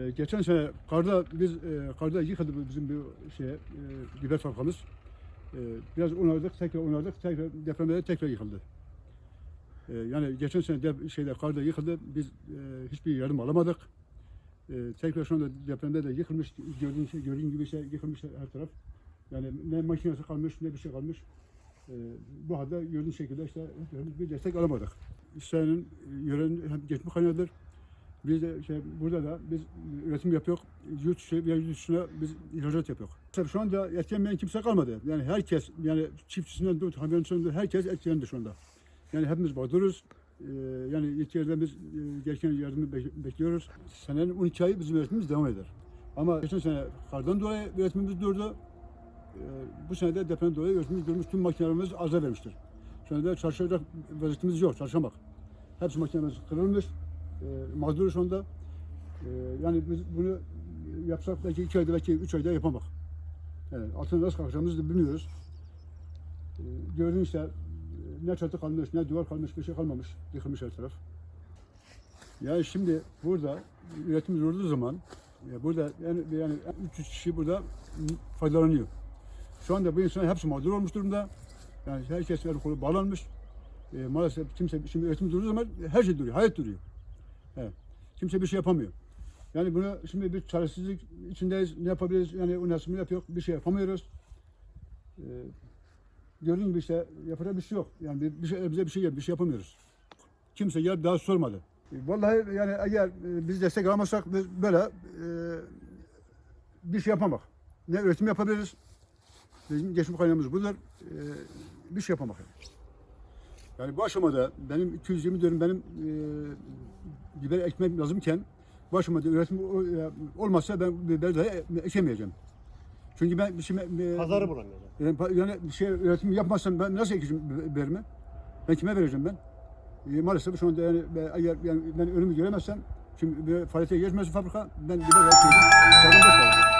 Ee, Geçen sene karda biz e, karda yıkıldı bu bizim bir şey e, biber fabrikamız. E, biraz onardık, tekrar onardık, tekrar depremde de tekrar yıkıldı. E, yani geçen sene de, şeyde karda yıkıldı, biz e, hiçbir yardım alamadık. E, tekrar şu anda depremde de yıkılmış, gördüğün, şey, gördüğün gibi şey yıkılmış her taraf. Yani ne makinesi kalmış, ne bir şey kalmış. E, bu halde gördüğün şekilde işte bir destek alamadık. İsrail'in yörenin hem geçmiş kaynağıdır. Biz de şey, burada da biz üretim yapıyoruz. Yurt dışı veya yurt dışına biz ihracat yapıyoruz. Tabii şu anda etkilenmeyen kimse kalmadı. Yani herkes, yani çiftçisinden tut, kamyoncusundan tut, herkes etkilendi şu anda. Yani hepimiz mağduruz. Ee, yani yetkililerden biz e, gereken yardımı bek- bekliyoruz. Senenin 12 ayı bizim üretimimiz devam eder. Ama geçen sene kardan dolayı üretimimiz durdu. Ee, bu sene de depremden dolayı üretimimiz durmuş. Tüm makinelerimiz arıza vermiştir. Şu anda çalışacak vaziyetimiz yok, çalışamak. Hepsi makinelerimiz kırılmış. E, mağduruz şu anda. E, yani biz bunu yapsak belki iki ayda belki üç ayda yapamak. Evet, altına nasıl kalkacağımızı da bilmiyoruz. E, gördüğün işte ne çatı kalmış, ne duvar kalmış, bir şey kalmamış. Yıkılmış her taraf. Yani şimdi burada üretim durduğu zaman e, burada yani, yani 300 kişi burada faydalanıyor. Şu anda bu insan hepsi mağdur olmuş durumda. Yani herkes el kolu bağlanmış. E, maalesef kimse şimdi üretim durduğu zaman her şey duruyor, hayat duruyor. Evet. Kimse bir şey yapamıyor. Yani bunu şimdi bir çaresizlik içindeyiz. Ne yapabiliriz? Yani nasıl yapıyor? Bir şey yapamıyoruz. Ee, gördüğün gibi işte yapacak bir şey yok. Yani bir, bir şey, bize bir şey yap, bir şey yapamıyoruz. Kimse gelip daha sormadı. E, Vallahi yani eğer e, biz destek alamazsak biz böyle e, bir şey yapamak. Ne üretim yapabiliriz? Bizim geçmiş kaynağımız budur. E, bir şey yapamak. Yani. Yani bu aşamada benim 220 dönüm benim e, biber ekmem lazımken bu aşamada üretim e, olmazsa ben biber dahi e- ekemeyeceğim. Çünkü ben bir şey e, Pazarı bulamıyorlar. yani, pa- yani bir şey üretim yapmazsam ben nasıl ekeceğim bi- biberimi? Ben kime vereceğim ben? E, maalesef şu anda yani ben, eğer yani ben önümü göremezsem şimdi bir faaliyete geçmezse fabrika ben biber ekmeyeceğim. Kalacak.